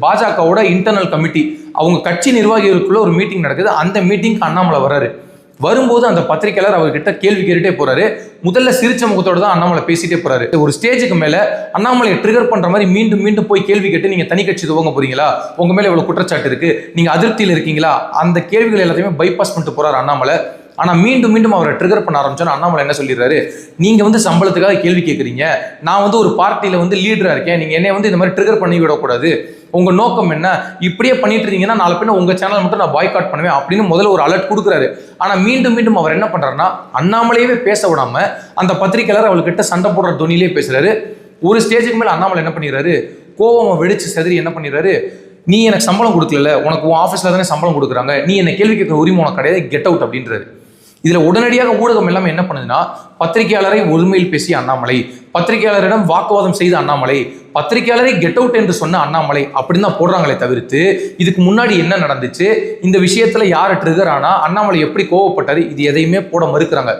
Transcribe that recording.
பாஜகவோட internal committee அவங்க கட்சி நிர்வாகிகளுக்குள்ள ஒரு மீட்டிங் நடக்குது. அந்த மீட்டிங்க்கு அண்ணாமலை வர்றாரு. வரும்போது அந்த பத்திரிக்கையாளர் அவர்கிட்ட கேள்வி கேட்டுட்டே போறாரு. முதல்ல சிரிச்ச முகத்தோட தான் அண்ணாமலை பேசிட்டே போறாரு. ஒரு ஸ்டேஜுக்கு மேல அண்ணாமலையை ட்ரிகர் பண்ற மாதிரி மீண்டும் மீண்டும் போய் கேள்வி கேட்டு நீங்க தனி கட்சி துவங்க போறீங்களா? உங்க மேல இவ்வளவு குற்றச்சாட்டு இருக்கு. நீங்க அதிருப்தியில் இருக்கீங்களா? அந்த கேள்விகள் எல்லாத்தையுமே பைபாஸ் பண்ணிட்டு போறாரு அண்ணாமலை. ஆனா மீண்டும் மீண்டும் அவரை ட்ரிகர் பண்ண ஆரம்பிச்சோன்னா அண்ணாமலை என்ன சொல்லிடுறாரு? நீங்க வந்து சம்பளத்துக்காக கேள்வி கேட்குறீங்க நான் வந்து ஒரு பார்ட்டியில வந்து லீடரா இருக்கேன். நீங்க என்னை வந்து இந்த மாதிரி ட்ரிகர் பண்ணி விடக்கூடாது. உங்க நோக்கம் என்ன? இப்படியே பண்ணிட்டு இருந்தீங்கன்னா நாலு பின்ன உங்க சேனல் மட்டும் நான் பாய்காட் பண்ணுவேன் அப்படின்னு முதல்ல ஒரு அலர்ட் கொடுக்குறாரு. ஆனா மீண்டும் மீண்டும் அவர் என்ன பண்றாருன்னா அண்ணாமலையவே பேச விடாம அந்த பத்திரிக்கையாளர் அவள்கிட்ட சண்டை போடுற துணியிலே பேசுறாரு. ஒரு ஸ்டேஜுக்கு மேல அண்ணாமலை என்ன பண்ணிடுறாரு? கோவம் வெடிச்சு செதறி என்ன பண்ணிடுறாரு? நீ எனக்கு சம்பளம் கொடுக்கல உனக்கு உன் ஆஃபீஸில் தானே சம்பளம் கொடுக்குறாங்க. நீ என்னை கேள்வி கேட்குற உரிமை உனக்கு கிடையாது கெட் அவுட் அப்படின்றாரு. இதுல உடனடியாக ஊடகம் எல்லாமே என்ன பண்ணுதுன்னா பத்திரிகையாளரை உரிமையில் பேசிய அண்ணாமலை பத்திரிகையாளரிடம் வாக்குவாதம் செய்த அண்ணாமலை பத்திரிகையாளரை கெட் அவுட் என்று சொன்ன அண்ணாமலை அப்படின்னு தான் போடுறாங்களே தவிர்த்து இதுக்கு முன்னாடி என்ன நடந்துச்சு இந்த விஷயத்துல யார் ட்ரிகர் ஆனா அண்ணாமலை எப்படி கோவப்பட்டாரு இது எதையுமே போட மறுக்கிறாங்க.